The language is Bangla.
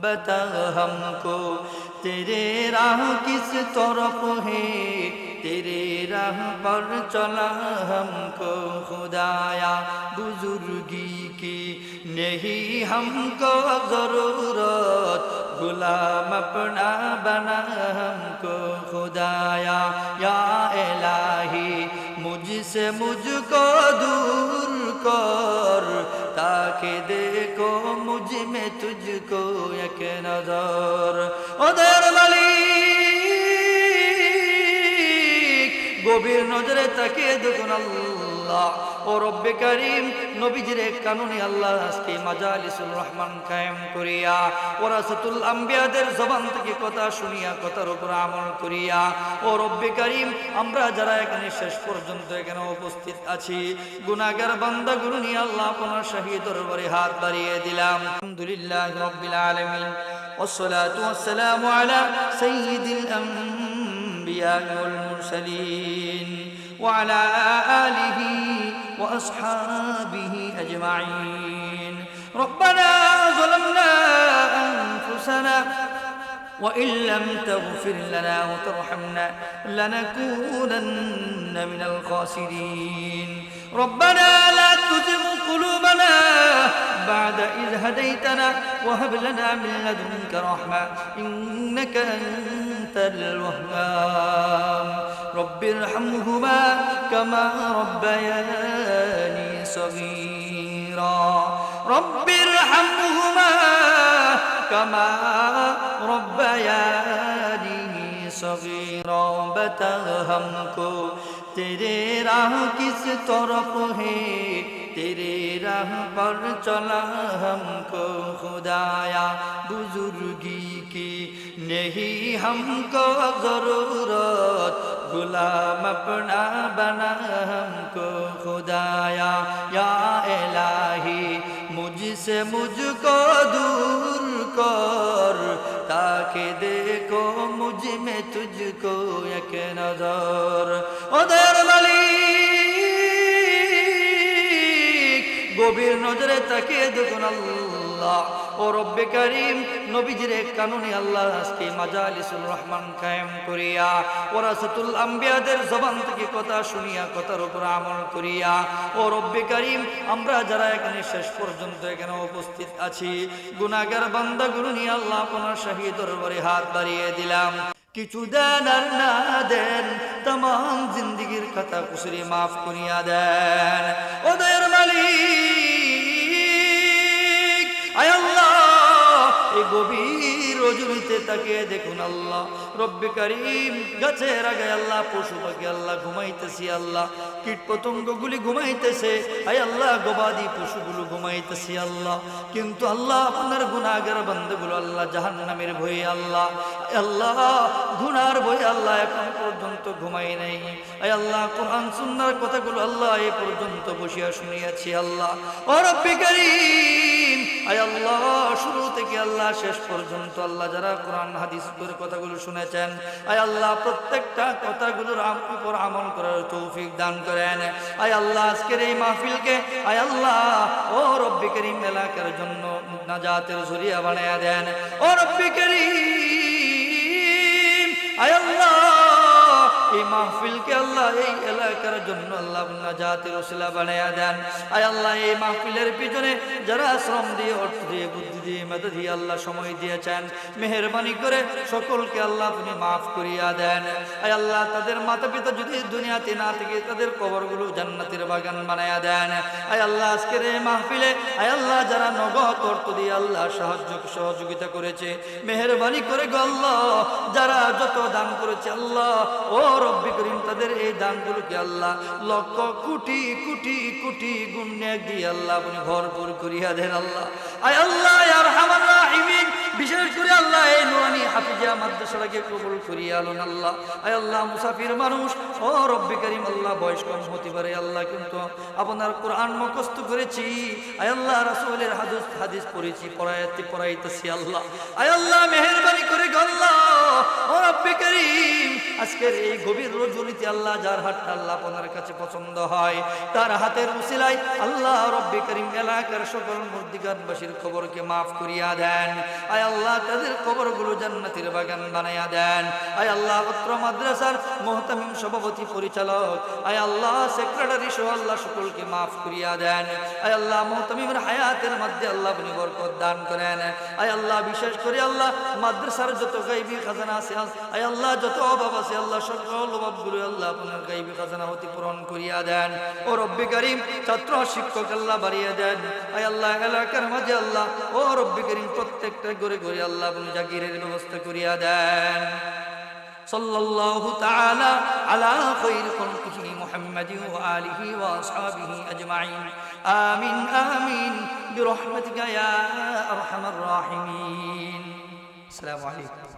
बता हमको, तेरे राह किस तरफ़ है? तेरे राह पर चला हमको खुदाया, बुजुर्गी की नहीं हमको ज़रूरत। गुलाम अपना बना हमको खुदाया, या इलाही मुझसे मुझको दूर कर ताकि देखो मुझ में तुझको एक नजर ওদের মালিক গভীর নজরে তাকিয়ে দেখুন আল্লাহ ও রব্বে করিম নবীজির কানুনি আল্লাহ আজকে মাজালিসুর রহমান কায়েম করিয়া ওরাসাতুল আম্বিয়াদের জবান থেকে কথা শুনিয়া কথার উপর আমল করিয়া ও রব্বে করিম আমরা যারা এখানে শেষ পর্যন্ত এখানে উপস্থিত আছি গুনাগার বান্দা গুরু নিয়ে আল্লাহ আপনার শাহী দরবারে হাত বাড়িয়ে দিলাম আলহামদুলিল্লাহ রব্বিল আলামিন والصلاة والسلام على سيد الأنبياء والمرسلين وعلى آله وأصحابه أجمعين. ربنا ظلمنا أنفسنا وإن لم تغفر لنا وترحمنا لنكونن من الخاسرين. ربنا لا تزغ قلوبنا هديتنا وهب لنا من لدنك رحمة إنك أنت الوهاب رب ارحمهما كما ربياني صغيرا رب ارحمهما كما ربياني صغيرا बता हमको तेरे राह किस तरफ है तेरे राह पर चला हमको खुदाया, बुजुर्गी की नहीं हमको ज़रूरत। गुलाम अपना बना हमको खुदाया, या इलाही मुझसे मुझको दूर कर, ताकि देखो मुझमें तुझको एक नज़र। গভীর নজরে তাকিয়ে দেখুন আল্লাহ। ও রব্বে করিম, নবীজির কানুনি আল্লাহ আজকে মাজালিসুর রহমান কায়েম করিয়া ওরাসাতুল আম্বিয়াদের জবান থেকে কথা শুনিয়া, কথার উপর আমল করিয়া, ও রব্বে করিম, আমরা যারা এখানে শেষ পর্যন্ত এখানে উপস্থিত আছি গুনাগার বান্দা গুরু নিয়ে আল্লাহ আপনার শাহী দরবারে হাত বাড়িয়ে দিলাম। কিছু দেন আর না দেন তাম জিন্দিগির কথা কুসরি মাফ করিয়া দেন। দেখুন আল্লাহ। গাছের আগে আল্লাহ, পশু পাখি আল্লাহ, ঘুমাইতেছি আল্লাহ। কীট পতঙ্গগুলি ঘুমাইতেছে আয় আল্লাহ, গবাদি পশুগুলো ঘুমাইতেছি আল্লাহ। কিন্তু আল্লাহ, আপনার গুণাগার বান্ধবগুলো আল্লাহ, জাহান্নামের ভয়ে আল্লাহ। আল্লাহ গুনার ভয়ে আল্লাহ এখন পর্যন্ত ঘুমাই নাই। আয় আল্লাহ, কোরআন কথাগুলো আল্লাহ এ পর্যন্ত বসিয়া শুনিয়াছি আল্লাহ। ও রব্বে আল্লাহ, শেষ পর্যন্ত আল্লাহ যারা কোরআন, হাদিস করে কথাগুলো শুনেছেন, আয় আল্লাহ, প্রত্যেকটা কথাগুলোর উপর আমল করার তৌফিক দান করেন। আয় আল্লাহ, আজকের এই মাহফিলকে, আয় আল্লাহ, ও রব্বি করিম এলাকার জন্য নাজাতের জরিয়া বানিয়ে দেন। ও রব্বি মাহফিলকে আল্লাহ এই এলাকার জন্য আল্লাহ নাজাতের ওসিলা বানায়া দেন। আয় আল্লাহ, এই মাহফিলের পিছনে যারা শ্রম দিয়ে, অর্থ দিয়ে, বুদ্ধি দিয়ে, মেধা দিয়ে আল্লাহ সময় দিয়েছেন, মেহরবানি করে সকলকে আল্লাহ আপনি মাফ করিয়া দেন। আয় আল্লাহ, তাদের মাতা পিতা যদি দুনিয়াতে না থেকে তাদের কবরগুলো জান্নাতের বাগান বানায়া দেন। আয় আল্লাহ, আজকের এই মাহফিলে আয় আল্লাহ, যারা নগদ অর্থ দিয়ে আল্লাহ সাহায্য, সহযোগিতা করেছে, মেহরবানি করে গো আল্লাহ, যারা যত দান করেছে আল্লাহ, ও রব্বি করিম, তাদের এই দানগুলোকে আল্লাহ লক্ষ কুটি, কোটি কোটি গুণ্যে দিয়ে আল্লাহ আপনি ভরপুর করিয়া দেন আল্লাহ। আয় আল্লাহ আর হামার রাহিমিন। বিশেষ করে আল্লাহ, এই নুরানি হাফিজা মাদ্রাসাটাকে কবুল করিয়া আলুন আল্লাহ। আয় আল্লাহ, মুসাফির মানুষ, ও রব্বি করিম আল্লাহ, বয়স হতে পারে আল্লাহ, কিন্তু আপনার কোরআন মুখস্থ করেছি। আয় আল্লাহ, রাসূলের হাদিস হাদিস পড়েছি, পড়াইতে, পড়াইতেছি আল্লাহ। আয় আল্লাহ, মেহেরবানি করে গো আল্লাহ। ও রব্বে করিম, আজকের এই গভীর রজনীতে আল্লাহ, যার হাতটা আল্লাহ আপনার কাছে পছন্দ হয়, তার হাতের উসিলাই আল্লাহ রব্বে করিম এলাকার সকল মর্দিগানবাসীর খবরকে মাফ করিয়া দেন। আয় আল্লাহ তাদের কবরগুলো জান্নাতের বাগান বানাইয়া দেন। আয় আল্লাহ অত্র মাদ্রাসার মোহতামিম সভাপতি পরিচালক। আয় আল্লাহ সেক্রেটারি সহ আল্লাহ সকলকে মাফ করিয়া দেন। আয় আল্লাহ, মোহতামিমের হায়াতের মধ্যে আল্লাহ আপনি বরকত দান করেন। আয় আল্লাহ, বিশেষ করে আল্লাহ মাদ্রাসার যত গাইবি খাজানা আছে, আয় আল্লাহ, যত অভাব আছে, আল্লাহ সকল অভাবগুলো আল্লাহ আপনার গাইবি খাজানা অতি পূরণ করিয়া দেন। ও রব্বি করিম, ছাত্র শিক্ষক আল্লাহ বাড়িয়ে দেন। আয় আল্লাহ, এলাকার মাঝে আল্লাহ, ও রব্বি করিম, প্রত্যেকটা ঘরে ঘরে আল্লাহ আপনি জাগিরের ব্যবস্থা করিয়া দেন صلى الله تعالى على خير خلقه محمد وآله وأصحابه أجمعين آمين آمين برحمتك يا أرحم الراحمين السلام عليكم